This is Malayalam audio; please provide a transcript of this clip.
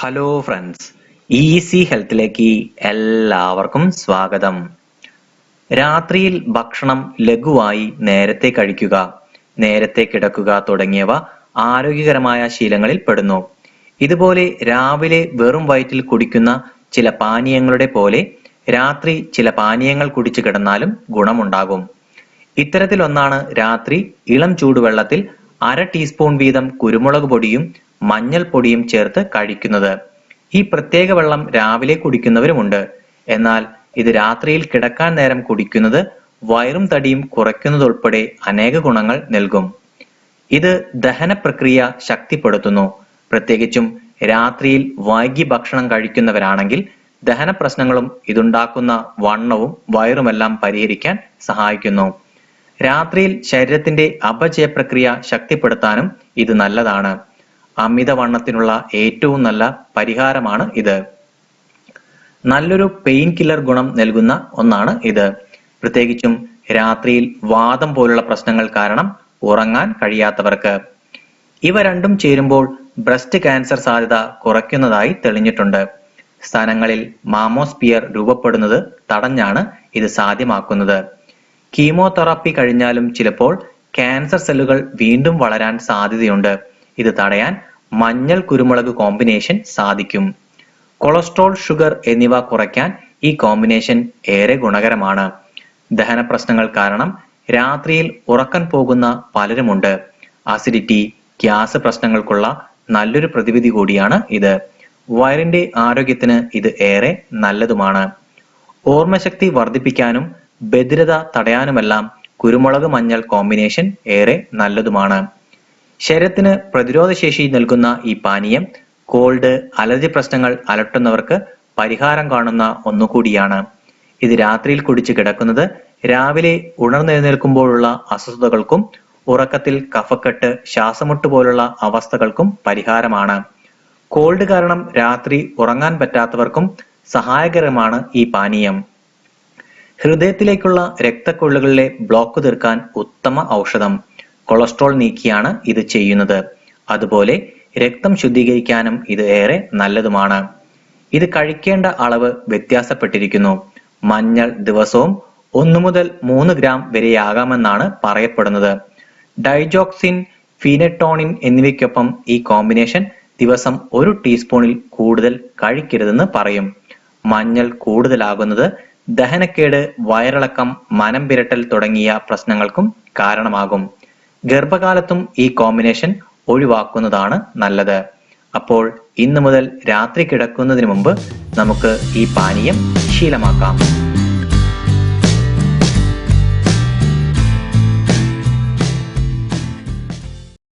ഹലോ ഫ്രണ്ട്സ് ഈസി ഹെൽത്തിലേക്ക് എല്ലാവർക്കും സ്വാഗതം. രാത്രിയിൽ ഭക്ഷണം ലഘുവായി നേരത്തെ കഴിക്കുക നേരത്തെ കിടക്കുക തുടങ്ങിയവ ആരോഗ്യകരമായ ശീലങ്ങളിൽ പെടുന്നു. ഇതുപോലെ രാവിലെ വെറും വയറ്റിൽ കുടിക്കുന്ന ചില പാനീയങ്ങളുടെ പോലെ രാത്രി ചില പാനീയങ്ങൾ കുടിച്ചു കിടന്നാലും ഗുണമുണ്ടാകും. ഇത്തരത്തിലൊന്നാണ് രാത്രി ഇളം ചൂടുവെള്ളത്തിൽ അര ടീസ്പൂൺ വീതം കുരുമുളക് പൊടിയും മഞ്ഞൾപ്പൊടിയും ചേർത്ത് കഴിക്കുന്നത്. ഈ പ്രത്യേക വെള്ളം രാവിലെ കുടിക്കുന്നവരുമുണ്ട്. എന്നാൽ ഇത് രാത്രിയിൽ കിടക്കാൻ നേരം കുടിക്കുന്നത് വയറും തടിയും കുറയ്ക്കുന്നതുൾപ്പെടെ അനേക ഗുണങ്ങൾ നൽകും. ഇത് ദഹന പ്രക്രിയ ശക്തിപ്പെടുത്തുന്നു. പ്രത്യേകിച്ചും രാത്രിയിൽ വൈകി ഭക്ഷണം കഴിക്കുന്നവരാണെങ്കിൽ ദഹന പ്രശ്നങ്ങളും ഇതുണ്ടാക്കുന്ന വണ്ണവും വയറുമെല്ലാം പരിഹരിക്കാൻ സഹായിക്കുന്നു. രാത്രിയിൽ ശരീരത്തിന്റെ അപചയ പ്രക്രിയ ശക്തിപ്പെടുത്താനും ഇത് നല്ലതാണ്. അമിതവണ്ണത്തിനുള്ള ഏറ്റവും നല്ല പരിഹാരമാണ് ഇത്. നല്ലൊരു പെയിൻ കില്ലർ ഗുണം നൽകുന്ന ഒന്നാണ് ഇത്. പ്രത്യേകിച്ചും രാത്രിയിൽ വാദം പോലുള്ള പ്രശ്നങ്ങൾ കാരണം ഉറങ്ങാൻ കഴിയാത്തവർക്ക്. ഇവ രണ്ടും ചേരുമ്പോൾ ബ്രസ്റ്റ് ക്യാൻസർ സാധ്യത കുറയ്ക്കുന്നതായി തെളിഞ്ഞിട്ടുണ്ട്. സ്ഥലങ്ങളിൽ മാമോസ്പിയർ രൂപപ്പെടുന്നത് തടഞ്ഞാണ് ഇത് സാധ്യമാക്കുന്നത്. കീമോതെറാപ്പി കഴിഞ്ഞാലും ചിലപ്പോൾ ക്യാൻസർ സെല്ലുകൾ വീണ്ടും വളരാൻ സാധ്യതയുണ്ട്. ഇത് തടയാൻ മഞ്ഞൾ കുരുമുളക് കോമ്പിനേഷൻ സാധിക്കും. കൊളസ്ട്രോൾ ഷുഗർ എന്നിവ കുറയ്ക്കാൻ ഈ കോമ്പിനേഷൻ ഏറെ ഗുണകരമാണ്. ദഹന പ്രശ്നങ്ങൾ കാരണം രാത്രിയിൽ ഉറക്കം പോകുന്ന പലരുമുണ്ട്. അസിഡിറ്റി ഗ്യാസ് പ്രശ്നങ്ങൾക്കുള്ള നല്ലൊരു പ്രതിവിധി കൂടിയാണ് ഇത്. വയറിന്റെ ആരോഗ്യത്തിന് ഇത് ഏറെ നല്ലതുമാണ്. ഓർമ്മശക്തി വർദ്ധിപ്പിക്കാനും ബധിരത തടയാനുമെല്ലാം കുരുമുളക് മഞ്ഞൾ കോമ്പിനേഷൻ ഏറെ നല്ലതുമാണ്. ശരീരത്തിന് പ്രതിരോധശേഷി നൽകുന്ന ഈ പാനീയം കോൾഡ് അലർജി പ്രശ്നങ്ങൾ അലട്ടുന്നവർക്ക് പരിഹാരം കാണുന്ന ഒന്നുകൂടിയാണ്. ഇത് രാത്രിയിൽ കുടിച്ച് കിടക്കുന്നത് രാവിലെ ഉണർന്നെഴുന്നേൽക്കുമ്പോഴുള്ള അസ്വസ്ഥതകൾക്കും ഉറക്കത്തിൽ കഫക്കെട്ട് ശ്വാസമുട്ട് പോലുള്ള അവസ്ഥകൾക്കും പരിഹാരമാണ്. കോൾഡ് കാരണം രാത്രി ഉറങ്ങാൻ പറ്റാത്തവർക്കും സഹായകരമാണ് ഈ പാനീയം. ഹൃദയത്തിലേക്കുള്ള രക്തക്കൊള്ളുകളിലെ ബ്ലോക്ക് തീർക്കാൻ ഉത്തമ ഔഷധം. കൊളസ്ട്രോൾ നീക്കിയാണ് ഇത് ചെയ്യുന്നത്. അതുപോലെ രക്തം ശുദ്ധീകരിക്കാനും ഇത് ഏറെ നല്ലതുമാണ്. ഇത് കഴിക്കേണ്ട അളവ് വ്യത്യാസപ്പെട്ടിരിക്കുന്നു. മഞ്ഞൾ ദിവസവും ഒന്നു മുതൽ മൂന്ന് ഗ്രാം വരെയാകാമെന്നാണ് പറയപ്പെടുന്നത്. ഡൈജോക്സിൻ ഫീനറ്റോണിൻ എന്നിവയ്ക്കൊപ്പം ഈ കോമ്പിനേഷൻ ദിവസം ഒരു ടീസ്പൂണിൽ കൂടുതൽ കഴിക്കരുതെന്ന് പറയും. മഞ്ഞൾ കൂടുതലാകുന്നത് ദഹനക്കേട് വയറിളക്കം മനം പിരട്ടൽ തുടങ്ങിയ പ്രശ്നങ്ങൾക്കും കാരണമാകും. ഗർഭകാലത്തും ഈ കോമ്പിനേഷൻ ഒഴിവാക്കുന്നതാണ് നല്ലത്. അപ്പോൾ ഇന്നു മുതൽ രാത്രി കിടക്കുന്നതിന് മുമ്പ് നമുക്ക് ഈ പാനീയം ശീലമാക്കാം.